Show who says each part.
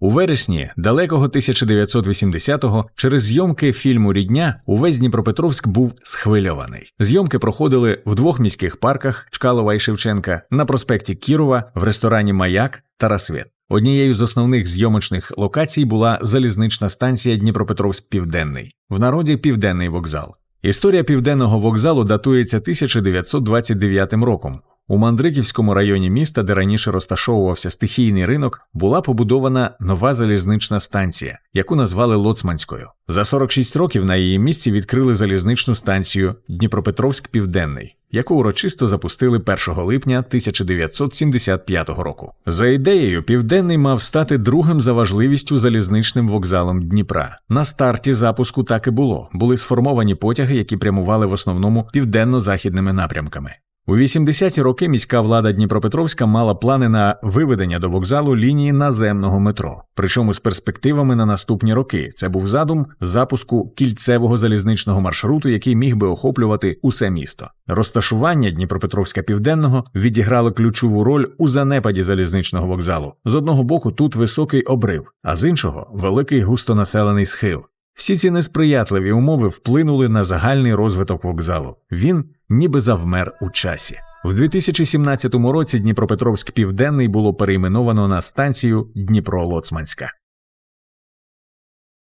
Speaker 1: У вересні далекого 1980-го через зйомки фільму Рідня увесь Дніпропетровськ був схвильований. Зйомки проходили в двох міських парках Чкалова і Шевченка, на проспекті Кірова, в ресторані Маяк та Рассвет. Однією з основних зйомочних локацій була залізнична станція Дніпропетровськ Південний, в народі Південний вокзал. Історія південного вокзалу датується 1929 роком. У Мандриківському районі міста, де раніше розташовувався стихійний ринок, була побудована нова залізнична станція, яку назвали Лоцманською. За 46 років на її місці відкрили залізничну станцію Дніпропетровськ Південний, яку урочисто запустили 1 липня 1975 року. За ідеєю, Південний мав стати другим за важливістю залізничним вокзалом Дніпра. На старті запуску так і було. Були сформовані потяги, які прямували в основному південно-західними напрямками. У 80-ті роки міська влада Дніпропетровська мала плани на виведення до вокзалу лінії наземного метро, причому з перспективами на наступні роки. Це був задум запуску кільцевого залізничного маршруту, який міг би охоплювати усе місто. Розташування Дніпропетровська Південного відіграло ключову роль у занепаді залізничного вокзалу. З одного боку тут високий обрив, а з іншого великий густонаселений схил. Всі ці несприятливі умови вплинули на загальний розвиток вокзалу. Він ніби завмер у часі. В 2017 році Дніпропетровськ Південний було перейменовано на станцію Дніпро-Лоцманська.